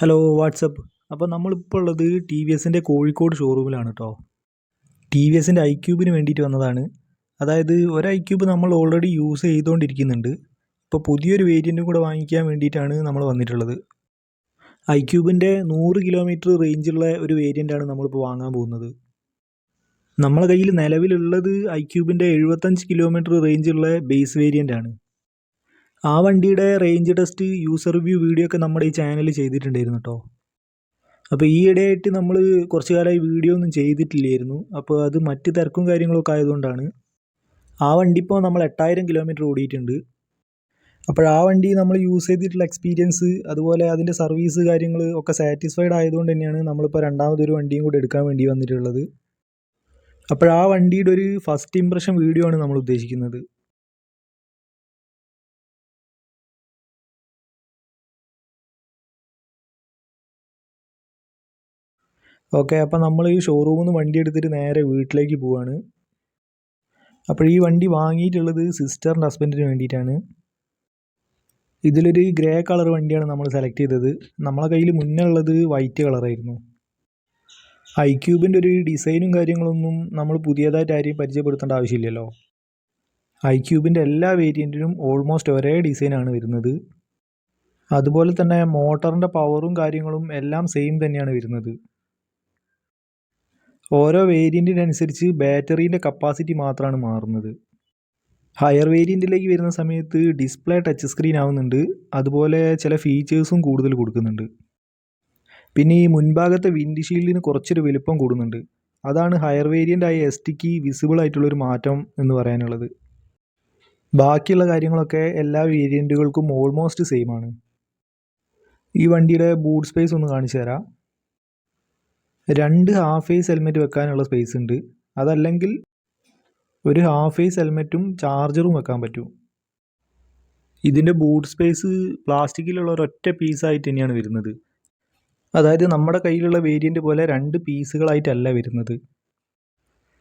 Hello WhatsApp അപ്പോൾ നമ്മളിപ്പോൾ ഉള്ളത് ടി വി എസിന്റെ കോഴിക്കോട് ഷോറൂമിലാണ് കേട്ടോ ടി വി എസിന്റെ ഐ ക്യൂബിന് വേണ്ടിയിട്ട് വന്നതാണ്. അതായത് ഒരു ഐ ക്യൂബ് നമ്മൾ ഓൾറെഡി യൂസ് ചെയ്തുകൊണ്ടിരിക്കുന്നുണ്ട് ഇപ്പോൾ പുതിയൊരു വേരിയന്റും കൂടെ വാങ്ങിക്കാൻ വേണ്ടിയിട്ടാണ് നമ്മൾ വന്നിട്ടുള്ളത്. ഐ ക്യൂബിന്റെ നൂറ് കിലോമീറ്റർ റേഞ്ചുള്ള ഒരു വേരിയന്റാണ് നമ്മളിപ്പോൾ വാങ്ങാൻ പോകുന്നത്. നമ്മളെ കയ്യിൽ നിലവിലുള്ളത് ഐ ക്യൂബിന്റെ എഴുപത്തഞ്ച് കിലോമീറ്റർ റേഞ്ചുള്ള ബേസ് വേരിയന്റ് ആണ്. ആ വണ്ടിയുടെ range test user review video ഒക്കെ നമ്മുടെ ഈ ചാനലിൽ ചെയ്തിട്ടുണ്ടായിരുന്നു കേട്ടോ അപ്പോൾ ഈ ഇടയായിട്ട് നമ്മൾ കുറച്ച് കാലമായി വീഡിയോ ഒന്നും ചെയ്തിട്ടില്ലായിരുന്നു. അപ്പോൾ അത് മറ്റ് തിരക്കും കാര്യങ്ങളൊക്കെ ആയതുകൊണ്ടാണ് ആ വണ്ടി ഇപ്പോൾ നമ്മൾ എട്ടായിരം കിലോമീറ്റർ ഓടിയിട്ടുണ്ട്. അപ്പോൾ ആ വണ്ടി നമ്മൾ യൂസ് ചെയ്തിട്ടുള്ള എക്സ്പീരിയൻസ് അതുപോലെ അതിന്റെ സർവീസ് കാര്യങ്ങൾ ഒക്കെ സാറ്റിസ്ഫൈഡ് ആയതുകൊണ്ട് തന്നെയാണ് നമ്മളിപ്പോൾ രണ്ടാമതൊരു വണ്ടിയും കൂടെ എടുക്കാൻ വേണ്ടി വന്നിട്ടുള്ളത്. അപ്പോൾ ആ വണ്ടിയുടെ ഒരു ഫസ്റ്റ് ഇംപ്രഷൻ വീഡിയോ ആണ് നമ്മൾ ഉദ്ദേശിക്കുന്നത്. ഓക്കെ അപ്പോൾ നമ്മൾ ഈ ഷോറൂമിൽ നിന്ന് വണ്ടി എടുത്തിട്ട് നേരെ വീട്ടിലേക്ക് പോവാണ്. അപ്പോൾ ഈ വണ്ടി വാങ്ങിയിട്ടുള്ളത് സിസ്റ്ററിന്റെ ഹസ്ബൻഡിന് വേണ്ടിയിട്ടാണ്. ഇതിലൊരു ഗ്രേ കളർ വണ്ടിയാണ് നമ്മൾ സെലക്ട് ചെയ്തത്. നമ്മളെ കയ്യിൽ മുന്നേ ഉള്ളത് വൈറ്റ് കളറായിരുന്നു ഐ ക്യൂബിന്റെ ഒരു ഡിസൈനും കാര്യങ്ങളൊന്നും നമ്മൾ പുതിയതായിട്ട് ആരെയും പരിചയപ്പെടുത്തേണ്ട ആവശ്യമില്ലല്ലോ. ഐ ക്യൂബിന്റെ എല്ലാ വേരിയന്റിനും ഓൾമോസ്റ്റ് ഒരേ ഡിസൈനാണ് വരുന്നത്. അതുപോലെ തന്നെ മോട്ടറിന്റെ പവറും കാര്യങ്ങളും എല്ലാം സെയിം തന്നെയാണ് വരുന്നത്. ഓരോ വേരിയന്റിനനുസരിച്ച് ബാറ്ററീന്റെ കപ്പാസിറ്റി മാത്രമാണ് മാറുന്നത്. ഹയർ വേരിയന്റിലേക്ക് വരുന്ന സമയത്ത് ഡിസ്പ്ലേ ടച്ച് സ്ക്രീൻ ആവുന്നുണ്ട്. അതുപോലെ ചില ഫീച്ചേഴ്സും കൂടുതൽ കൊടുക്കുന്നുണ്ട്. പിന്നെ ഈ മുൻഭാഗത്തെ വിൻഡ് ഷീൽഡിന് കുറച്ചൊരു വലുപ്പം കൂടുന്നുണ്ട്. അതാണ് ഹയർ വേരിയന്റ് ആയ എസ് ടിക്ക് വിസിബിൾ ആയിട്ടുള്ളൊരു മാറ്റം എന്ന് പറയാനുള്ളത്. ബാക്കിയുള്ള കാര്യങ്ങളൊക്കെ എല്ലാ വേരിയന്റുകൾക്കും ഓൾമോസ്റ്റ് സെയിം ആണ് ഈ വണ്ടിയുടെ ബൂട്ട് സ്പേസ് ഒന്ന് കാണിച്ചു തരാം രണ്ട് ഹാഫ് ഫേസ് ഹെൽമെറ്റ് വെക്കാനുള്ള സ്പേസ് ഉണ്ട്. അതല്ലെങ്കിൽ ഒരു ഹാഫ് ഫേസ് ഹെൽമെറ്റും ചാർജറും വെക്കാൻ പറ്റും. ഇതിന്റെ ബൂട്ട് സ്പേസ് പ്ലാസ്റ്റിക്കിലുള്ള ഒരൊറ്റ പീസായിട്ട് തന്നെയാണ് വരുന്നത്. അതായത് നമ്മുടെ കയ്യിലുള്ള വേരിയന്റ് പോലെ രണ്ട് പീസുകളായിട്ടല്ല വരുന്നത്.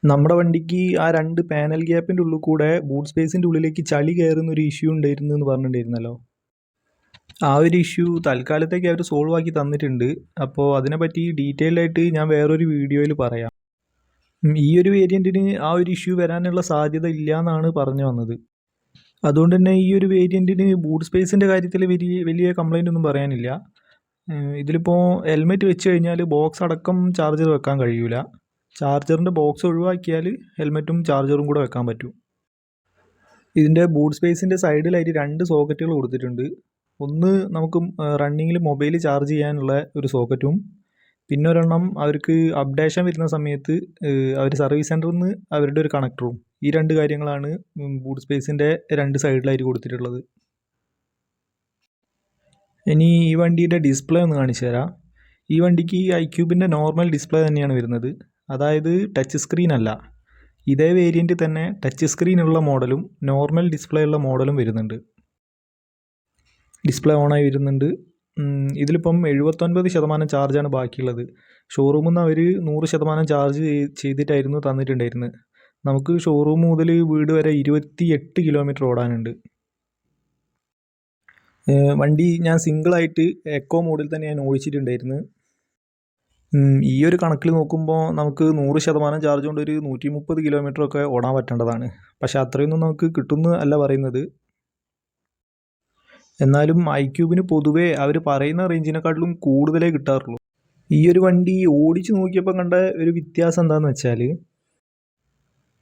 നമ്മുടെ വണ്ടിക്ക് ആ രണ്ട് പാനൽ ഗ്യാപ്പിന്റെ ഉള്ളിൽ കൂടെ ബൂട്ട് സ്പേസിന്റെ ഉള്ളിലേക്ക് ചളി കയറുന്ന ഒരു ഇഷ്യൂ ഉണ്ടായിരുന്നു എന്ന് പറഞ്ഞിട്ടുണ്ടായിരുന്നല്ലോ. ആ ഒരു ഇഷ്യൂ തൽക്കാലത്തേക്ക് അവർ സോൾവ് ആക്കി തന്നിട്ടുണ്ട്. അപ്പോൾ അതിനെപ്പറ്റി ഡീറ്റെയിൽ ആയിട്ട് ഞാൻ വേറൊരു വീഡിയോയിൽ പറയാം. ഈ ഒരു വേരിയന്റിന് ആ ഒരു ഇഷ്യൂ വരാനുള്ള സാധ്യത ഇല്ല എന്നാണ് പറഞ്ഞു വന്നത്. അതുകൊണ്ട് തന്നെ ഈ ഒരു വേരിയന്റിന് ബൂട്ട് സ്പേസിന്റെ കാര്യത്തിൽ വലിയ വലിയ കംപ്ലൈന്റ് ഒന്നും പറയാനില്ല. ഇതിലിപ്പോൾ ഹെൽമെറ്റ് വെച്ച് കഴിഞ്ഞാൽ ബോക്സ് അടക്കം ചാർജർ വെക്കാൻ കഴിയൂല. ചാർജറിന്റെ ബോക്സ് ഒഴിവാക്കിയാൽ ഹെൽമെറ്റും ചാർജറും കൂടെ വെക്കാൻ പറ്റും. ഇതിന്റെ ബൂട്ട് സ്പേസിന്റെ സൈഡിലായിട്ട് രണ്ട് സോക്കറ്റുകൾ കൊടുത്തിട്ടുണ്ട്. ഒന്ന് നമുക്ക് റണ്ണിങ്ങിൽ മൊബൈൽ ചാർജ് ചെയ്യാനുള്ള ഒരു സോക്കറ്റും പിന്നെ ഒരെണ്ണം അവർക്ക് അപ്ഡേഷൻ വരുന്ന സമയത്ത് അവർ സർവീസ് സെന്ററിൽ നിന്ന് അവരുടെ ഒരു കണക്ടറും ഈ രണ്ട് കാര്യങ്ങളാണ് ബൂട്ട് സ്പേസിന്റെ രണ്ട് സൈഡിലായിട്ട് കൊടുത്തിട്ടുള്ളത്. ഇനി ഈ വണ്ടിയുടെ ഡിസ്പ്ലേ ഒന്ന് കാണിച്ചു തരാം. ഈ വണ്ടിക്ക് ഐ ക്യൂബിന്റെ നോർമൽ ഡിസ്പ്ലേ തന്നെയാണ് വരുന്നത്. അതായത് ടച്ച് സ്ക്രീൻ അല്ല. ഇതേ വേരിയന്റ് തന്നെ ടച്ച് സ്ക്രീൻ ഉള്ള മോഡലും നോർമൽ ഡിസ്പ്ലേ ഉള്ള മോഡലും വരുന്നുണ്ട്. ഡിസ്പ്ലേ ഓണായി വരുന്നുണ്ട്. ഇതിലിപ്പം എഴുപത്തൊൻപത് ശതമാനം ചാർജാണ് ബാക്കിയുള്ളത്. ഷോറൂമിൽ നിന്ന് അവർ നൂറ് ശതമാനം ചാർജ് ചെയ്തിട്ടായിരുന്നു തന്നിട്ടുണ്ടായിരുന്നത് നമുക്ക് ഷോറൂം മുതൽ വീട് വരെ ഇരുപത്തി എട്ട് കിലോമീറ്റർ ഓടാനുണ്ട്. വണ്ടി ഞാൻ സിംഗിളായിട്ട് എക്കോ മോഡിൽ തന്നെ ഞാൻ ഓടിച്ചിട്ടുണ്ടായിരുന്നു. ഈ ഒരു കണക്കിൽ നോക്കുമ്പോൾ നമുക്ക് നൂറ് ശതമാനം ചാർജ് കൊണ്ട് ഒരു നൂറ്റി മുപ്പത് കിലോമീറ്ററൊക്കെ ഓടാൻ പറ്റേണ്ടതാണ്. പക്ഷേ അത്രയൊന്നും നമുക്ക് കിട്ടുന്നു അല്ല പറയുന്നത്. എന്നാലും ഐ ക്യൂബിന് പൊതുവേ അവർ പറയുന്ന റേഞ്ചിനെക്കാട്ടിലും കൂടുതലേ കിട്ടാറുള്ളൂ. ഈ ഒരു വണ്ടി ഓടിച്ച് നോക്കിയപ്പോൾ കണ്ട ഒരു വ്യത്യാസം എന്താണെന്ന് വെച്ചാൽ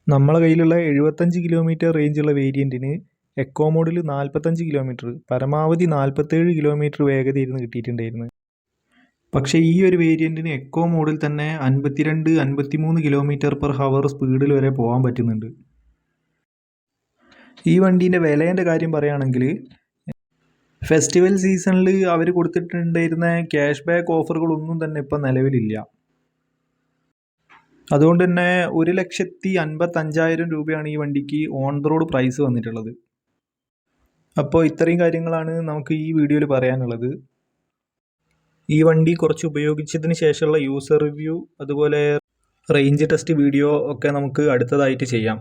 നമ്മളെ കയ്യിലുള്ള എഴുപത്തഞ്ച് കിലോമീറ്റർ റേഞ്ചുള്ള വേരിയന്റിന് എക്കോ മോഡിൽ നാൽപ്പത്തഞ്ച് കിലോമീറ്റർ പരമാവധി നാൽപ്പത്തേഴ് കിലോമീറ്റർ വേഗതയായിരുന്നു കിട്ടിയിട്ടുണ്ടായിരുന്നത് പക്ഷേ ഈ ഒരു വേരിയന്റിന് എക്കോ മോഡിൽ തന്നെ അൻപത്തിരണ്ട് അൻപത്തിമൂന്ന് കിലോമീറ്റർ പെർ ഹവർ സ്പീഡിൽ വരെ പോകാൻ പറ്റുന്നുണ്ട്. ഈ വണ്ടീന്റെ വിലേന്റെ കാര്യം പറയുകയാണെങ്കിൽ ഫെസ്റ്റിവൽ സീസണിൽ അവർ കൊടുത്തിട്ടുണ്ടായിരുന്ന ക്യാഷ് ബാക്ക് ഓഫറുകളൊന്നും തന്നെ ഇപ്പം നിലവിലില്ല. അതുകൊണ്ട് തന്നെ ഒരു ലക്ഷത്തി അൻപത്തഞ്ചായിരം രൂപയാണ് ഈ വണ്ടിക്ക് ഓൺ ദ റോഡ് പ്രൈസ് വന്നിട്ടുള്ളത്. അപ്പോൾ ഇത്രയും കാര്യങ്ങളാണ് നമുക്ക് ഈ വീഡിയോയിൽ പറയാനുള്ളത്. ഈ വണ്ടി കുറച്ച് ഉപയോഗിച്ചതിന് ശേഷമുള്ള യൂസർ റിവ്യൂ അതുപോലെ റേഞ്ച് ടെസ്റ്റ് വീഡിയോ ഒക്കെ നമുക്ക് അടുത്തതായിട്ട് ചെയ്യാം.